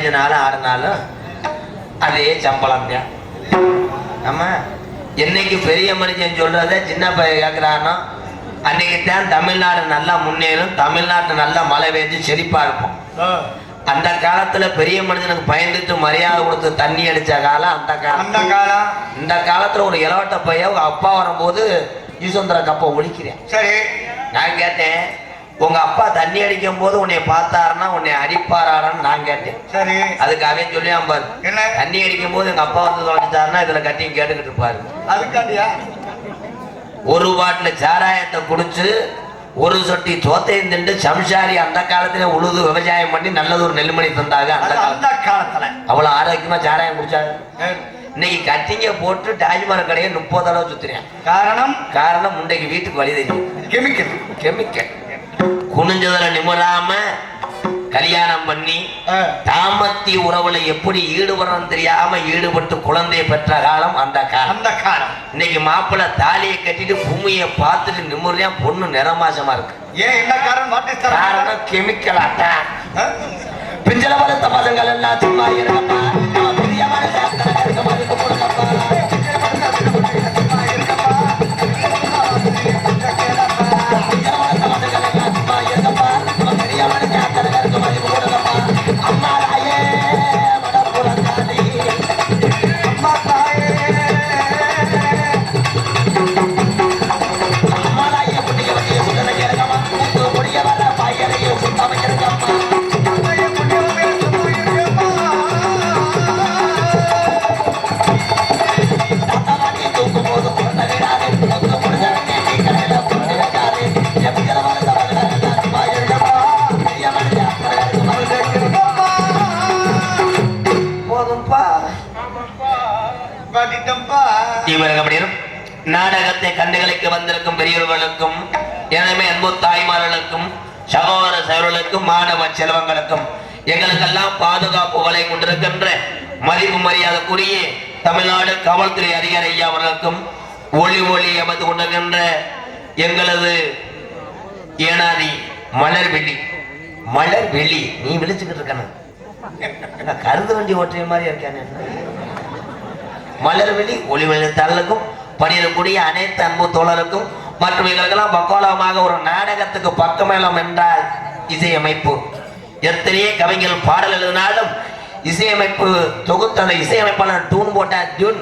நான் பேஜினாலும் ஆடினாலும் அதே சம்பளம் தான். ஆமா என்னைக்கு பெரிய மனுஷன் சொல்றத சின்ன பையன் கேட்கிறானோ அன்னைக்கு தான் தமிழ்நாடு நல்லா முன்னேறும் தமிழ்நாட்டு நல்லா மழை பெஞ்சு செழிப்பா இருக்கும் அந்த காலத்துல பெரிய மனுஷனுக்கு பயந்துட்டு மரியாதை கொடுத்து தண்ணி அடிச்ச காலம் அந்த காலம். அந்த காலம். இந்த காலத்துல ஒரு இளவட்ட பையன் அப்பா வரும்போது ஈஸ்வந்திர கப்பை ஒழிக்கிறேன். சரி. நான் கேட்டேன் உங்க அப்பா தண்ணி அடிக்கும் போது உன்னை பார்த்தாருன்னா உன்னை அடிப்பாரான்னு நான் கேட்டேன். சரி. அதுக்கு அவன் சொல்லி பாரு. என்ன? தண்ணி அடிக்கும் போது எங்க அப்பா வந்து தொலைச்சாருன்னா இதுல கட்டியும் கேட்டுக்கிட்டு இருப்பாரு. அதுக்காண்டியா? ஒரு பாட்டில் சாராயத்தை குடிச்சு ஒரு சொட்டி சோத்தையும் திண்டு சம்சாரி அந்த காலத்துல உழுது விவசாயம் பண்ணி நல்லது ஒரு நெல்லுமணி தந்தாங்க அந்த காலத்துல. அவ்வளவு ஆரோக்கியமா சாராயம் குடிச்சாங்க சரி. இன்னைக்கு கட்டிங்க போட்டு டாஜ்மஹால் கடையை முப்பது தடவை சுத்துறேன். காரணம்? காரணம் முண்டைக்கு வீட்டுக்கு வழி தெரியும். கெமிக்கல். கெமிக்கல். குனிஞ்சதுல நிமிராம கல்யாணம் பண்ணி தாமத்தி உறவுல எப்படி ஈடுபடணும் தெரியாம ஈடுபட்டு குழந்தையை பெற்ற காலம் அந்த காலம். அந்த காலம். இன்னைக்கு மாப்பிள்ளை தாலியை கட்டிட்டு பூமியை பார்த்துட்டு நிம்மதியா பொண்ணு நிறமாசமா இருக்கு. ஏன் என்ன காரணம்? காரணம் கெமிக்கல் அதான் பிஞ்சல வளர்த்த பசங்கள் எல்லாம் சும்மா நாடகத்தை கண்டுகளிக்க வந்திருக்கும் பெரியவர்களுக்கும் எனவே அன்பு தாய்மார்களுக்கும் சகோதர சகோதரர்களுக்கும் மாணவ செல்வங்களுக்கும் எங்களுக்கெல்லாம் பாதுகாப்பு வலை கொண்டிருக்கின்ற மதிப்பு மரியாதைக்குரிய தமிழ்நாடு காவல்துறை அதிகாரி ஐயா அவர்களுக்கும் ஒளி ஒளி அமர்ந்து கொண்டிருக்கின்ற எங்களது ஏனாதி மலர் வெள்ளி மலர் வெள்ளி நீ விழிச்சுக்கிட்டு இருக்கணும். கருது வண்டி ஓட்டுற மாதிரி இருக்கானே மலர்வெளி தரலுக்கும் பணியிடக்கூடிய அனைத்து அன்பு தோழருக்கும் மற்றும் இவர்களுக்கெல்லாம் பக்கோலமாக ஒரு நாடகத்துக்கு பக்கமேளம் என்றால் இசையமைப்பு. எத்தனையோ கவிஞர்கள் பாடல் எழுதினாலும் இசையமைப்பு தொகுத்து அந்த இசையமைப்பாளர் டூன் போட்டா ஜூன்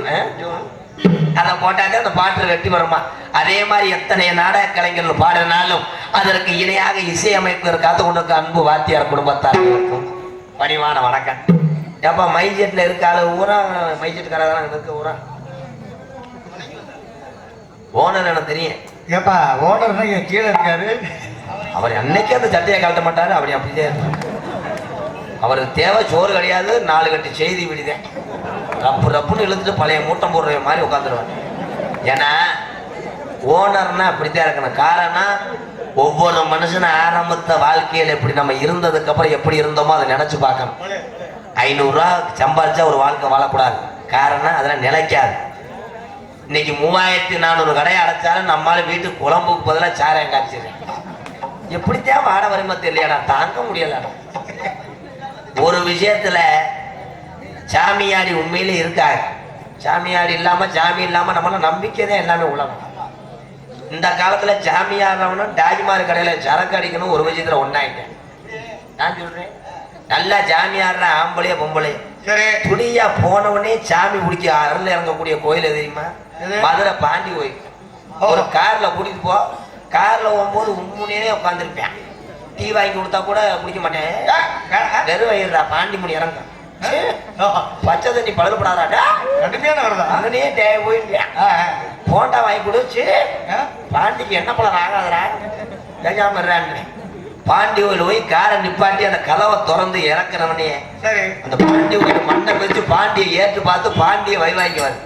அதை போட்டாக்க அந்த பாட்டு வெட்டி வருமா? அதே மாதிரி எத்தனை நாடக கலைஞர்கள் பாடினாலும் அதற்கு இணையாக இசையமைப்பு காத்து கொண்டிருக்க அன்பு வாத்தியார் குடும்பத்தார்களுக்கும் பணிவான வணக்கம். ஏப்பா மைஜெட்ல இருக்க ஆளு ஊரா மைஜெட்டுக்காரதான் இருக்க ஊரா? ஓனர் எனக்கு தெரியும்? ஏப்பா ஓனர் தான் இங்க கீழே இருக்காரு. அவர் அன்னைக்கே அந்த சட்டையை கழட்ட மாட்டாரு அப்படி அப்படியே. அவருக்கு தேவை சோறு கிடையாது நாலு கட்டு செய்தி விடுதேன் ரப்பு ரப்புன்னு இழுத்துட்டு பழைய மூட்டம் போடுற மாதிரி உட்காந்துருவார். ஏன்னா ஓனர்னா அப்படித்தான் இருக்கணும். காரணம் ஒவ்வொரு மனுஷனும் ஆரம்பத்த வாழ்க்கையில் எப்படி நம்ம இருந்ததுக்கு அப்புறம் எப்படி இருந்தோமோ அதை நினைச்சு பார்க்கணும். ஐநூறுரூவா சம்பாதிச்சா ஒரு வாழ்க்கை வாழக்கூடாது. காரணம் அதெல்லாம் நிலைக்காது. இன்னைக்கு மூவாயிரத்தி நானூறு கடையை அடைச்சாலும் நம்மளால வீட்டுக்கு குழம்புக்கு பதிலாக சாராயம் காய்ச்சிடுறேன் எப்படித்தான் வாட வருமா தெரியலடா தாங்க முடியலடா ஒரு விஷயத்துல சாமியாடி உண்மையிலே இருக்காங்க சாமியாடி இல்லாம சாமி இல்லாம நம்மள நம்பிக்கை தான் எல்லாமே உலகம். இந்த காலத்துல சாமியாடுறவனும் டாஜ்மார் கடையில சரக்கு அடிக்கணும் ஒரு விஷயத்துல ஒன்னாயிட்டேன். நான் சொல்றேன் நல்லா சாமியாடுற ஆம்பளைய பொம்பளை சரி. துணியா போனவனே சாமி பிடிக்க அருள் இறங்கக்கூடிய கோயில் தெரியுமா? மதுரை பாண்டி கோயில் ஒரு கார்ல கூட்டிட்டு போ. கார்ல போகும்போது உம்முனே உட்காந்துருப்பேன் டீ வாங்கி கொடுத்தா கூட குடிக்க மாட்டேன். வெறும் வயிறுடா பாண்டி முடி இறங்க. பச்சை தண்ணி வருதா அங்கனே டே ஆ. போண்டா வாங்கி கொடுச்சு? பாண்டிக்கு என்ன பழம் ஆகாதடா. இருறான்னு பாண்டி கோயில் போய் காரை நிப்பாட்டி அந்த கதவை திறந்து இறக்குறவனே. அந்த பாண்டி கோயில் மண்ணை வச்சு பாண்டியை ஏற்று பார்த்து பாண்டியை வை வாங்கிக்குவார்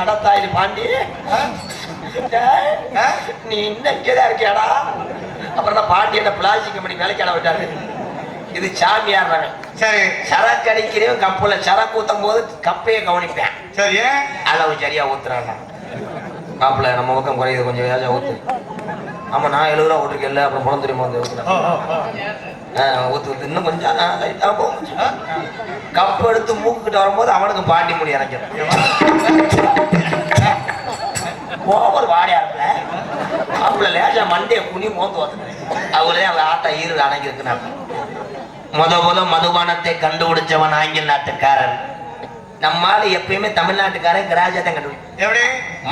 அடத்தாயி பாண்டி? நீ இன்னும் இங்கேதான் இருக்கியாடா? அப்புறம் பாண்டி என்ன பிளாஸ்டிக் கம்பெனி வேலைக்கு ஆட விட்டாரு இது சாமியார்றவன் சரி. சரக்கு அடிக்கிறவன் கப்புல சரக்கு ஊத்தும் போது கப்பையை கவனிப்பேன். சரி அளவு சரியா ஊத்துறாங்க மாப்பிள்ள நம்ம பக்கம் குறையுது கொஞ்சம் வேஜா ஊத்து. ஆமா நான் எழுபது ரூபா ஓட்டிருக்கேன்ல அப்புறம் தெரியுமா வந்து ஊத்துறேன். ஊத்து ஊத்து. இன்னும் கொஞ்சம் ஆ, லைட்டா போகும் கப் எடுத்து மூக்குக்கிட்ட வரும்போது அவனுக்கு பாண்டி முடி இறங்கிடும் ஓவர் வாடியா இருப்பல அவங்கள லேசா மண்டைய குனி மோந்து வந்து அவங்களே அவங்க ஆட்டா ஈரு அடங்கியிருக்கிறாங்க முத முத மதுபானத்தை கண்டுபிடிச்சவன் ஆங்கில நாட்டுக்காரன். நம்மால எப்பயுமே தமிழ்நாட்டுக்காரன் கிராஜத்தை கண்டுபிடி எப்படி?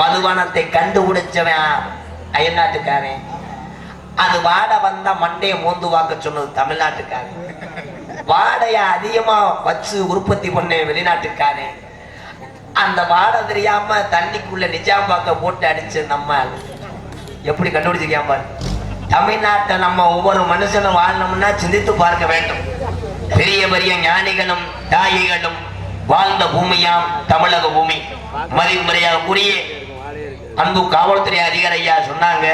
மதுபானத்தை கண்டுபிடிச்சவன் அயல் நாட்டுக்காரன் அது வாடை வந்தா மண்டைய மோந்து வாக்க சொன்னது தமிழ்நாட்டுக்காரன். வாடையை அதிகமா வச்சு உற்பத்தி பண்ண வெளிநாட்டுக்காரன். அந்த வாடை தெரியாம தண்ணிக்குள்ள நிஜாம்பாக்க போட்டு அடிச்சு நம்ம எப்படி கண்டுபிடிச்சிருக்கான் பாரு. தமிழ்நாட்டை நம்ம ஒவ்வொரு மனுஷனும் வாழணும்னா சிந்தித்து பார்க்க வேண்டும். பெரிய பெரிய ஞானிகளும் தாயிகளும் வாழ்ந்த பூமியாம் தமிழக பூமி. மதிமுறையாக கூறிய அன்பு காவல்துறை அதிகாரியா சொன்னாங்க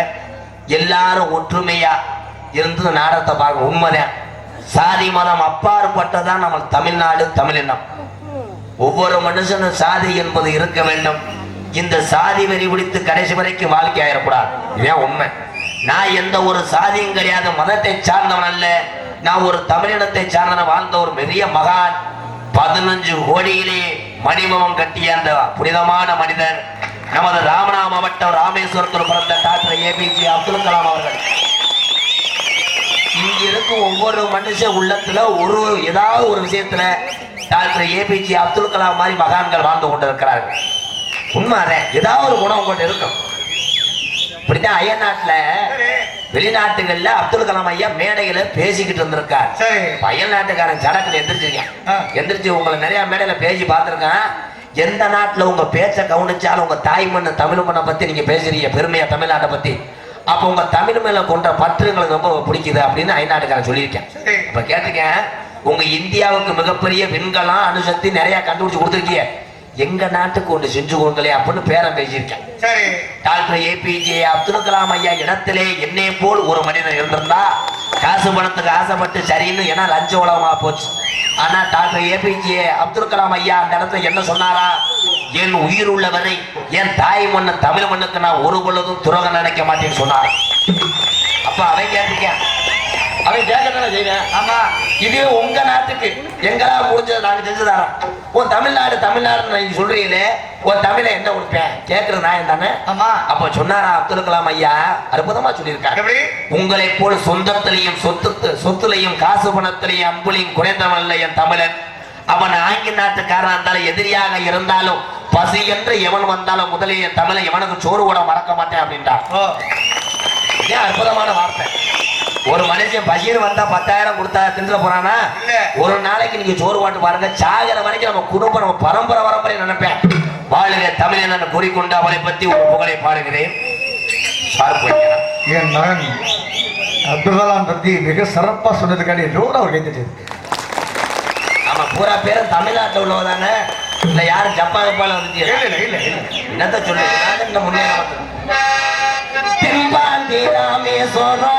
எல்லாரும் ஒற்றுமையா இருந்து நாடத்தை பார்க்க உண்மைதான். சாதி மதம் அப்பாற்பட்டதான் நம்ம தமிழ்நாடு தமிழினம். ஒவ்வொரு மனுஷனும் சாதி என்பது இருக்க வேண்டும். இந்த சாதி வெறி பிடித்து கடைசி வரைக்கும் வாழ்க்கை ஆயிடக்கூடாது இதுதான் உண்மை. நான் எந்த ஒரு சாதியும் கிடையாது மதத்தை சார்ந்தவன் அல்ல. நான் ஒரு தமிழினத்தை சார்ந்தவன் வாழ்ந்த ஒரு பெரிய மகான். பதினஞ்சு கோடியிலே மணிமவம் கட்டிய அந்த புனிதமான மனிதர் நமது ராமநாத மாவட்டம் ராமேஸ்வரத்தில் பிறந்த டாக்டர் ஏபிஜே அப்துல் கலாம் அவர்கள். இங்க இருக்கும் ஒவ்வொரு மனுஷ உள்ளத்துல ஒரு ஏதாவது ஒரு விஷயத்துல டாக்டர் ஏபிஜே அப்துல் கலாம் மாதிரி மகான்கள் வாழ்ந்து கொண்டிருக்கிறார்கள். உண்மை. ஏதாவது ஒரு குணம் உங்கள்கிட்ட இருக்கும். இப்படித்தான் அயல்நாட்டுல வெளிநாட்டுகள்ல அப்துல் கலாம் ஐயா மேடையில பேசிக்கிட்டு இருந்திருக்கார். சரி. அயல் நாட்டுக்காரன் சடக்குன்னு எந்திரிச்சிருக்கேன். எந்திரிச்சு உங்களை நிறைய மேடையில பேசி பார்த்திருக்கேன். எந்த நாட்டுல உங்க பேச்ச கவனிச்சாலும் உங்க தாய் மண்ணு தமிழ் மண்ணை பத்தி நீங்க பேசுறீங்க பெருமையா தமிழ்நாட்டை பத்தி. அப்ப உங்க தமிழ் மேல கொண்ட பற்று எங்களுக்கு ரொம்ப பிடிக்குது அப்படின்னு அயல்நாட்டுக்காரன் சொல்லியிருக்கேன். இப்ப கேட்டிருக்கேன் உங்க இந்தியாவுக்கு மிகப்பெரிய விண்கலம் அணுசக்தி நிறைய கண்டுபிடிச்சு கொடுத்துருக்கீங்க எங்க நாட்டுக்கு ஒன்று செஞ்சு கொடுங்களே அப்படின்னு பேரம் பேசியிருக்கேன். டாக்டர் ஏபிஜே அப்துல் கலாம் ஐயா இடத்திலே என்னை போல் ஒரு மனிதன் இருந்திருந்தா காசு பணத்துக்கு ஆசைப்பட்டு சரின்னு ஏன்னா லஞ்ச உலகமா போச்சு. ஆனா டாக்டர் ஏபிஜே அப்துல் கலாம் ஐயா அந்த இடத்துல என்ன சொன்னாரா? என் உயிர் உள்ளவரை என் தாய் மண்ணு தமிழ் மண்ணுக்கு நான் ஒரு பொழுதும் துரோகம் நினைக்க மாட்டேன்னு சொன்னார்? அப்ப அவன் கேட்டிருக்கேன். அவன் கேட்கறதான செய்வேன். ஆமா. இது உங்க நாட்டுக்கு எங்களா முடிஞ்சதை? நாங்க செஞ்சு தரோம் உன் தமிழ்நாடு தமிழ்நாடு நீங்க சொல்றீங்களே உன் தமிழை என்ன கொடுப்பேன்? கேட்கறது நான் தானே? ஆமா. அப்ப சொன்னாரா அப்துல் கலாம் ஐயா? அற்புதமா சொல்லியிருக்காரு. உங்களை போல் சொந்தத்திலையும் சொத்து சொத்துலையும் காசு பணத்திலையும் அம்புலையும் குறைந்தவன் என் தமிழன். அவன் ஆங்கில நாட்டுக்காரன் இருந்தாலும் எதிரியாக இருந்தாலும் பசி என்று எவன் வந்தாலும் முதலில் என் தமிழை எவனுக்கு சோறு கூட மறக்க மாட்டேன் அப்படின்றான். இதே அற்புதமான வார்த்தை? ஒரு மனுஷன் பசின்னு வந்தா பத்தாயிரம் கொடுத்தா தின்ற போறானா. ஒரு நாளைக்கு நீங்க சோறு வாட்டு பாருங்க. சாகிற வரைக்கும் நம்ம குடும்பம் நம்ம பரம்பரை பரம்பரை நினைப்பேன். வாழுக தமிழன் கூறிக்கொண்டு அவளை பத்தி ஒரு புகழை பாடுகிறேன். என் மகன்? அப்துல் கலாம் பத்தி மிக சிறப்பா சொன்னதுக்காண்டி எல்லோரும் அவர் கைத்தட்டு ஆமா பூரா பேரும் தமிழ்நாட்டுல உள்ளவதானே இல்ல யாரும் ஜப்பான் ஜப்பான் வந்து இல்ல இல்ல இல்ல என்னத்த சொல்லு நான் இந்த முன்னேற தென்பாண்டி ராமேஸ்வரம்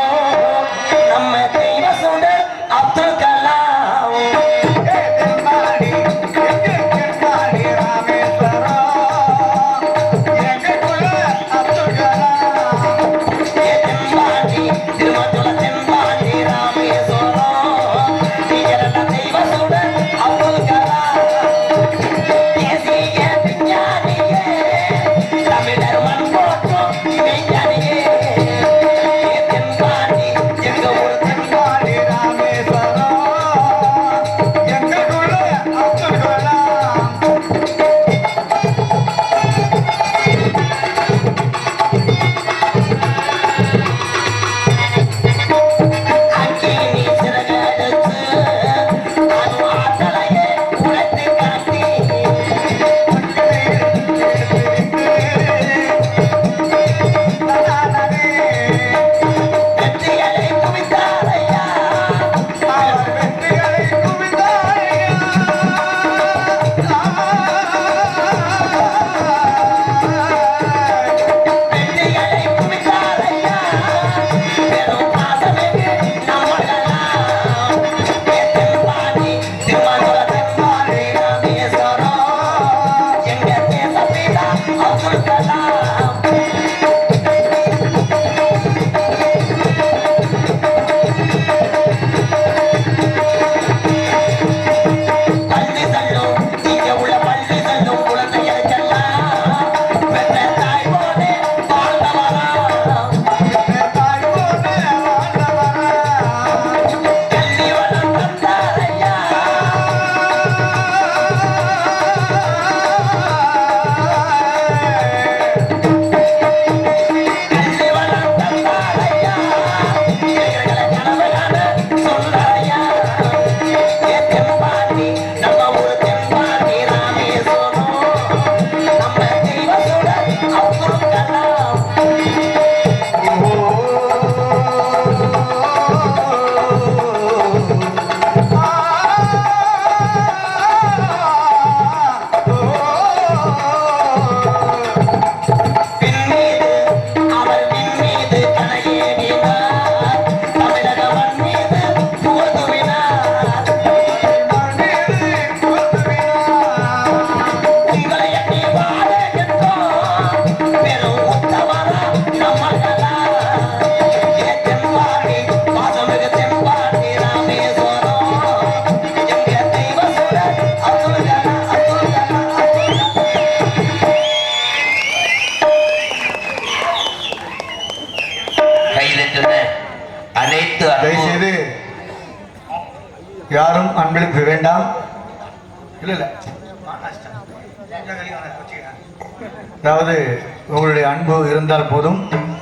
போதும்.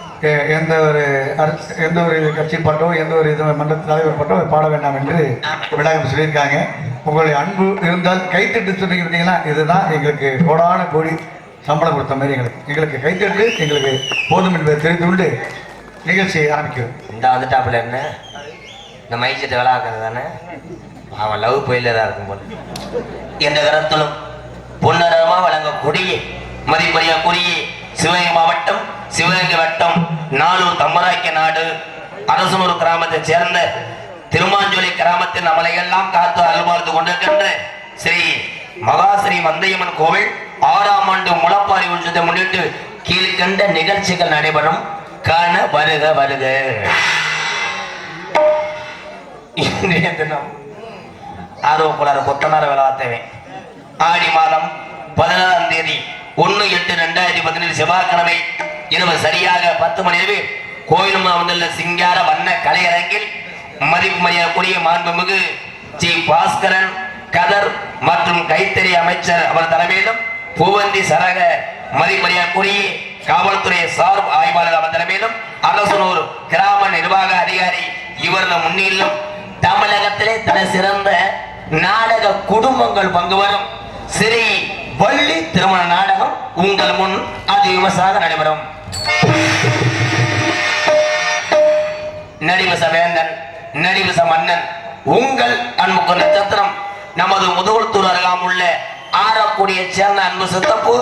எந்த ஒரு அரசு- எந்த ஒரு கட்சி பட்டோ எந்த ஒரு இது மன்ற தலைவர் பட்டோ பாட வேண்டாம் என்று விநாயகம் சொல்லியிருக்காங்க. உங்களுடைய அன்பு இருந்தால் கைத்தட்டு சொன்னீங்கன்னா இதுதான் எங்களுக்கு கோடான கோடி சம்பளம் கொடுத்த மாதிரி எங்களுக்கு. எங்களுக்கு கைத்தட்டு எங்களுக்கு போதும் என்பதை தெரிந்து கொண்டு நிகழ்ச்சியை ஆரம்பிக்கிறோம். இந்த வந்துட்டாப்புல என்ன? இந்த மைசெட்டு விளாக்குறது தானே? அவன் லவ் போயில தான் இருக்கும் போல. எந்த கரத்திலும் பொன்னரமாக வழங்கக்கூடிய மதிப்பறியக்கூடிய சிவகங்கை மாவட்டம் சிவகங்கை வட்டம் நானூர் தம்மராய்க்க நாடு அரசனூர் கிராமத்தை சேர்ந்த திருமாஞ்சோலி கிராமத்தில் அமலை எல்லாம் காத்து அருள்பார்த்து கொண்டிருக்கின்ற ஸ்ரீ மகாஸ்ரீ வந்தயம்மன் கோவில் ஆறாம் ஆண்டு முளப்பாரி உற்சவத்தை முன்னிட்டு கீழ்கண்ட நிகழ்ச்சிகள் நடைபெறும். காண வருக வருக. இன்றைய தினம் ஆர்வக்குளர் கொத்தனார் வேலை ஆடி மாதம் பதினாறாம் தேதி ஒன்று எட்டு ரெண்டாயிரத்தி பதினேழு செவ்வாய்க்கிழமை இரவு சரியாக பத்து மணி அளவு கோயிலுமா வந்துள்ள சிங்கார வண்ண கலையரங்கில் மதிப்பு மரியாதைக்குரிய மாண்புமிகு ஜி பாஸ்கரன் கதர் மற்றும் கைத்தறி அமைச்சர் அவர் தலைமையிலும் பூவந்தி சரக மதிப்பரியாக்குரிய காவல்துறை சார்பு ஆய்வாளர் அவர் தலைமையிலும் அரசனூர் கிராம நிர்வாக அதிகாரி இவர்கள் முன்னிலும் தமிழகத்திலே தலை சிறந்த நாடக குடும்பங்கள் பங்கு வரும். ஸ்ரீ வள்ளி திருமண நாடகம் உங்கள் முன் அதிவிமசாக நடைபெறும். நடிவச வேந்தன் நடிவச மன்னன் உங்கள் அன்புக்கு நட்சத்திரம். நமது முதுகுளத்தூர் அருகாமுள்ள ஆரக்கூடிய சேர்ந்த அன்பு சித்தப்பு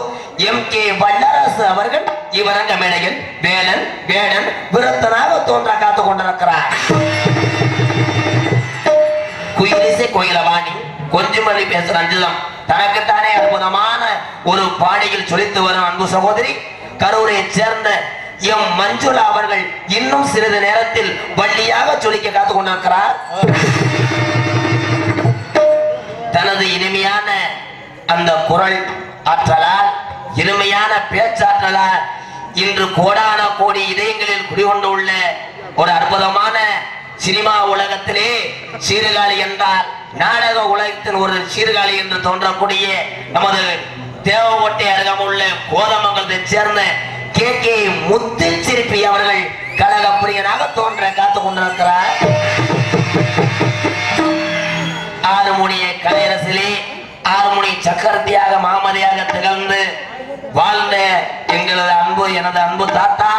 எம் கே வல்லரசு அவர்கள் இவரங்க மேடையில் வேலன் வேடன் விருத்தனாக தோன்ற காத்து கொண்டிருக்கிறார். குயிலிசை கோயிலவாணி கொஞ்சமல்லி பேசுற அஞ்சுதம் தனக்குத்தானே அற்புதமான ஒரு பாடியில் சொலித்து வரும் அன்பு சகோதரி கரூரை சேர்ந்த எம் மஞ்சுளா அவர்கள் இன்னும் சிறிது நேரத்தில் வள்ளியாக சொல்லிக்க காத்து கொண்டிருக்கிறார். தனது இனிமையான அந்த குரல் ஆற்றலால் இனிமையான பேச்சாற்றலால் இன்று கோடான கோடி இதயங்களில் குடிகொண்டுள்ள ஒரு அற்புதமான சினிமா உலகத்திலே சீர்காழி என்றால் நாடக உலகத்தின் ஒரு சீர்காழி என்று தோன்றக்கூடிய நமது தேவகோட்டை அருகமுள்ள கோதமங்கலத்தைச் சேர்ந்த கே கே முத்துச்சிரிப்பி அவர்கள் கழக பிரியனாக தோன்ற காத்து கொண்டிருக்கிறார். ஆறுமுனிய கலையரசிலே ஆறுமுனி சக்கரத்தியாக மாமதியாக திகழ்ந்து வாழ்ந்த எங்களது அன்பு எனது அன்பு தாத்தா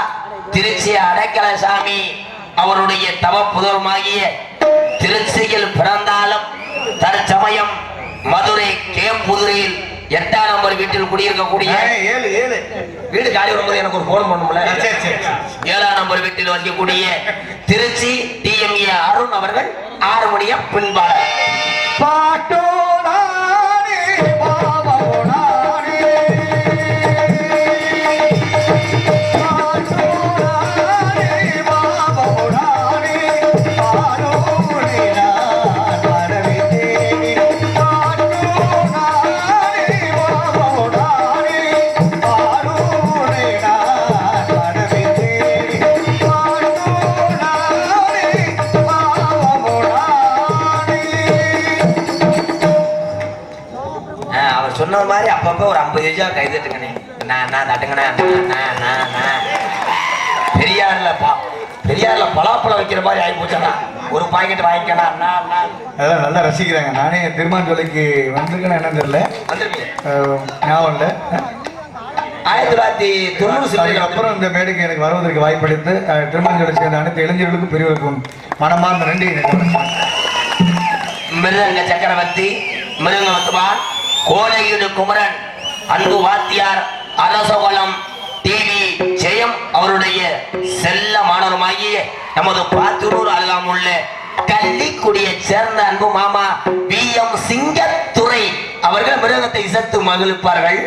திருச்சி அடைக்கலசாமி அவருடைய தவ புதருமாகிய திருச்சியில் பிறந்தாலும் தற்சமயம் மதுரை கேம்புதுரையில் எட்டாம் நம்பர் வீட்டில் குடியிருக்கக்கூடிய ஏழு ஏழு. வீடு காலி வரும்போது எனக்கு ஒரு போன் பண்ணும்ல சரி, சரி, சரி. ஏழாம் நம்பர் வீட்டில் வசிக்கக்கூடிய திருச்சி டிஎம்ஏ அருண் அவர்கள் ஆறு மணியம் பின்பாளர். பாட்டோ பெரியார்ல பா பெரியார்ல பலாப்பழம் வைக்கிற மாதிரி ஆகி ஒரு பாக்கெட் நான். அதெல்லாம் நல்லா ரசிக்கிறாங்க. நானே திருமாஞ்சோலைக்கு வந்திருக்கேன்னு என்னன்னு தெரியல. வந்துருப்பீங்க அஹ் ஞாபகம் இல்லை. ஆயிரத்தி தொள்ளாயிரத்தி தொண்ணூறு அதுக்கப்புறம் இந்த மேடைக்கு எனக்கு வருவதற்கு வாய்ப்பளித்து திருமாஞ்சோலை சேர்ந்த அனைத்து இளைஞர்களுக்கும் மனமார்ந்த நன்றி. மிருதங்க சக்கரவர்த்தி மிருகவத்துவான் கோலையீடு குமரன் அன்பு வாத்தியார் அரசகுலம் டிவி ஜெயம் அவருடைய செல்ல மாணவருமாகிய நமது பாத்தூர் அருகாமுள்ள கள்ளிக்குடியை சேர்ந்த அன்பு மாமா வி. எம். சிங்கத்துறை அவர்கள் மிருகத்தை இசத்து மகிழ்ப்பார்கள்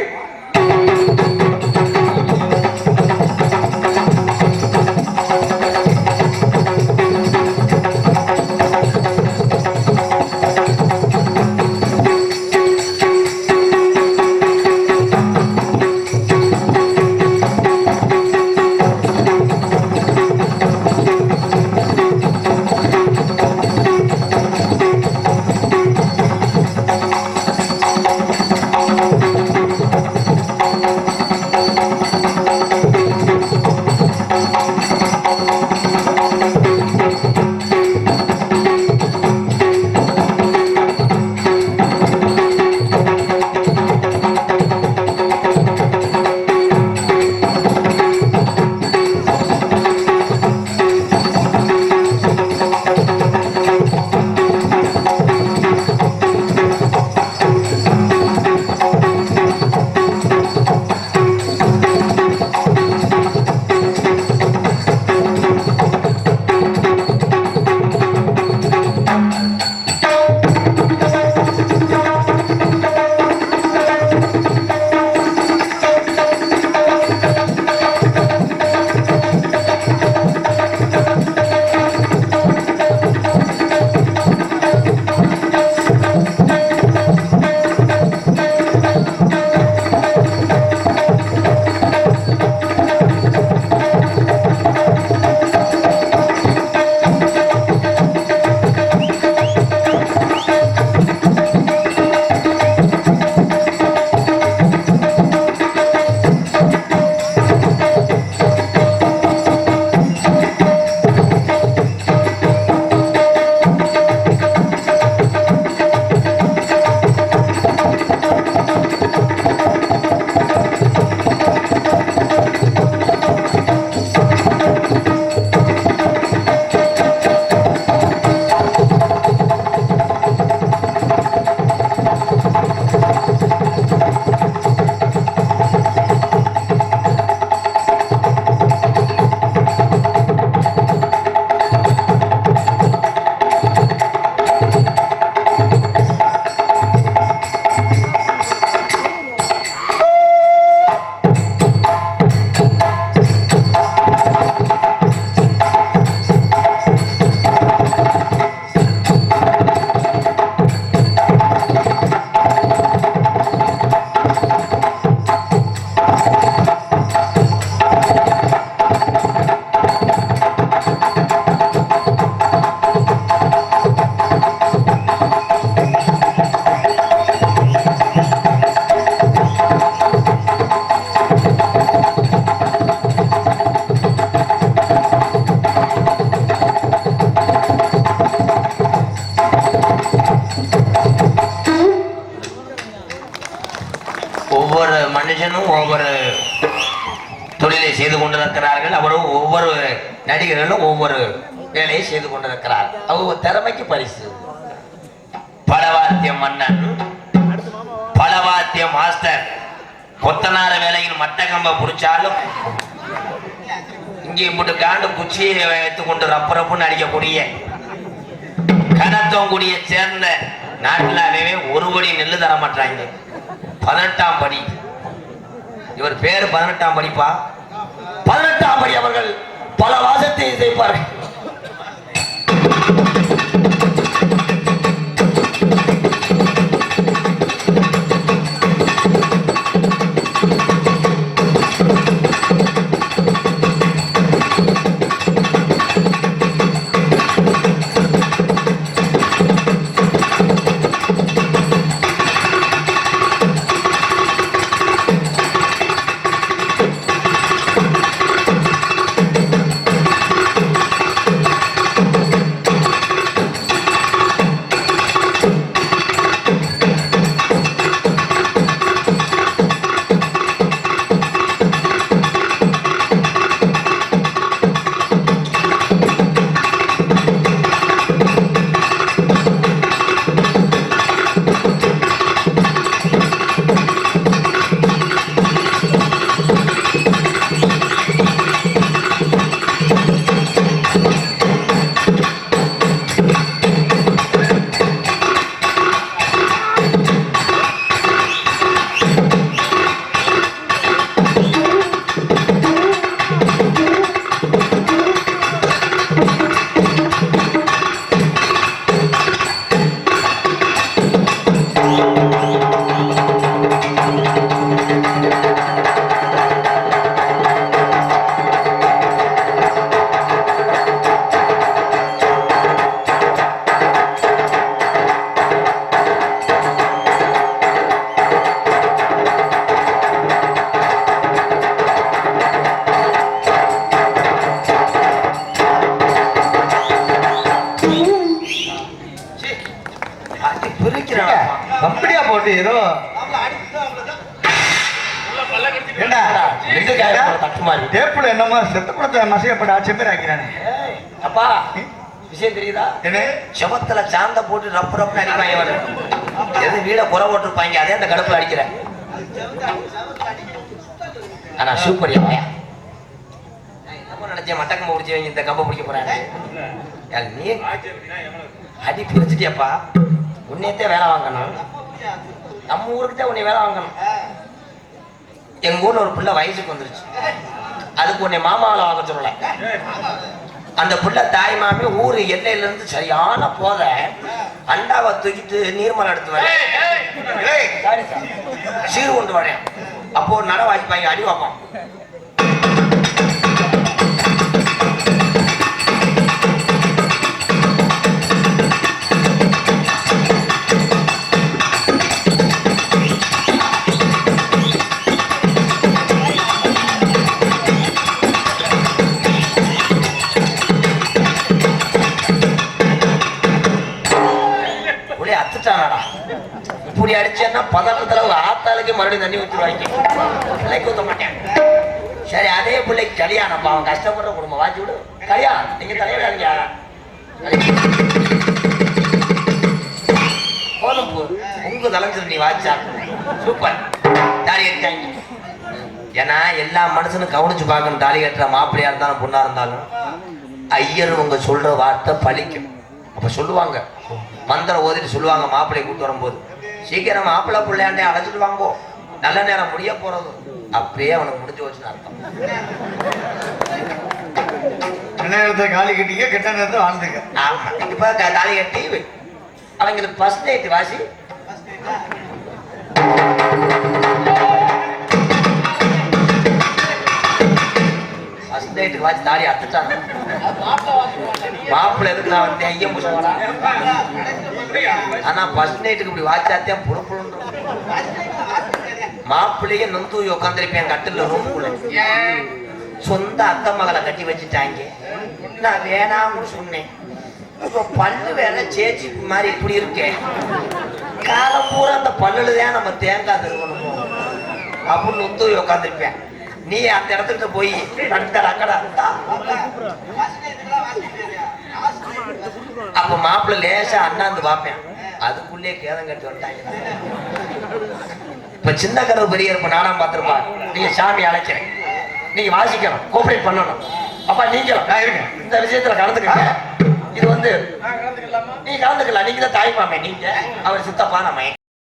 ஒவ்வொரு நடிகர்களும் ஒவ்வொரு வேலையை செய்து கொண்டிருக்கிறார். அவங்க திறமைக்கு பரிசு. பலவாத்திய மன்னன். பலவாத்திய மாஸ்டர். கொத்தனார வேலையில் மட்டக்கம்ப பிடிச்சாலும் இங்கே இப்படி காண்டு குச்சியை வைத்துக் கொண்டு ரப்பு ரப்புன்னு அடிக்கக்கூடிய கூடிய சேர்ந்த நாட்டிலாகவே ஒரு படி நெல்லு தர மாட்டாங்க பதினெட்டாம் படி. இவர் பேரு பதினெட்டாம் படிப்பா? பதினெட்டாம் படி அவர்கள் பல வாசத்தை செய்வார்கள். டேப்புல என்னமோ செத்த பேர் ஆக்கிறானே ஏய், அப்பா விஷயம் தெரியுதா? என்ன? செவத்துல சாந்த போட்டு ரப்பு ரப்பு அடிப்பாங்க அவரு எது வீட குறை போட்டிருப்பாங்க அதே அந்த கடுப்புல அடிக்கிற. ஆனா சூப்பர் என்னமோ நினைச்சேன் மட்டக்கம்ப பிடிச்சவங்க இந்த கம்ப பிடிக்க போறாங்க நீ அடி பிரிச்சுட்டியப்பா. உன்னையத்தே வேலை வாங்கணும். நம்ம ஊருக்கு தான் உன்னை வேலை வாங்கணும். எங்க ஊர்ல ஒரு பிள்ளை வயசுக்கு வந்துருச்சு. அதுக்கு உன்னை மாமாவில வாங்க சொல்லல. அந்த புள்ள தாய் மாமி ஊர் எல்லையில இருந்து சரியான போத அண்டாவை தூக்கிட்டு நீர்மலை எடுத்து வரேன் சீர் கொண்டு வரேன். அப்போ நட வாய்ப்பாங்க அடி வைப்பான் இப்படி அடிச்சேன்னா பதட்டத்துல ஒரு ஆத்தாளுக்கு மறுபடியும் தண்ணி ஊற்றிடுவாங்க பிள்ளைக்கு ஊற்ற மாட்டேன். சரி அதே பிள்ளைக்கு கல்யாணம். அவன் கஷ்டப்படுற குடும்பம். வாங்கி விடு. கல்யாணம். நீங்க தலையிடாதீங்க போதும் போ உங்க தலைஞ்சிரு நீ வாச்சா? சூப்பர் தாலி கட்டாங்க ஏன்னா எல்லா மனுஷனும் கவனிச்சு பார்க்கணும். தாலி கட்டுற மாப்பிள்ளையா இருந்தாலும் பொண்ணா இருந்தாலும். ஐயர் உங்க சொல்ற வார்த்தை பழிக்கும். அப்ப சொல்லுவாங்க. மந்திரம் ஓதிட்டு சொல்லுவாங்க மாப்பிள்ளை கூட்டு வரும்போது. சீக்கிரம் மாப்பிள்ளை பிள்ளையாண்டே அழைச்சிட்டு வாங்கோ. நல்ல நேரம் முடிய போறது. அப்படியே அவனுக்கு முடிஞ்சு வச்சுன்னு அர்த்தம். நேரத்தை காலி கட்டிக்க கெட்ட நேரத்தை வாழ்ந்துக்க. ஆமா இப்ப க- தாலி கட்டி அவங்களுக்கு ஃபர்ஸ்ட் நைட் வாசி. ஃபர்ஸ்ட் நைட்டுக்கு வாசி தாலி அத்துட்டாங்க மாப்பிள்ளை எதுக்கு நான் வந்தேன்? ஐயம் பூசவாடா ஆனா ஃபர்ஸ்ட் நைட்டுக்கு இப்படி வாச்சாத்தியம் புறப்படும் புழுன்னு மாப்பிள்ளையே நொந்து உட்காந்துருப்பேன் கட்டில ரூமுக்குள்ள சொந்த அத்த மகளை கட்டி வச்சுட்டாங்க. நான் வேணாம்னு சொன்னேன். இப்போ பல்லு வேற சேச்சி மாதிரி இப்படி இருக்கேன் காலம் பூரா அந்த பல்லுல தான் நம்ம தேங்காய் திருவணுமோ. அப்படின்னு உத்தூவி உட்காந்துருப்பேன் நீ அந்த இடத்துக்கு போய் அந்த அக்கடா அப்ப மாப்பிள்ளை லேசா அண்ணாந்து பார்ப்பேன் அதுக்குள்ளே கேதம் கட்டி வந்துட்டாங்க. இப்ப சின்ன கதவு பெரிய இருப்ப நானும் பார்த்திருப்பா நீங்க சாமி அழைக்கிறேன். நீங்க வாசிக்கணும் கோஆபரேட் பண்ணணும். அப்பா நீங்களும் நான் இருக்கேன். இந்த விஷயத்துல கலந்துக்கங்க. இது வந்து நீங்க கலந்துக்கலாம்? நீங்க தான் தாய்மாமே நீங்க. அவர் சித்தப்பா நம்ம.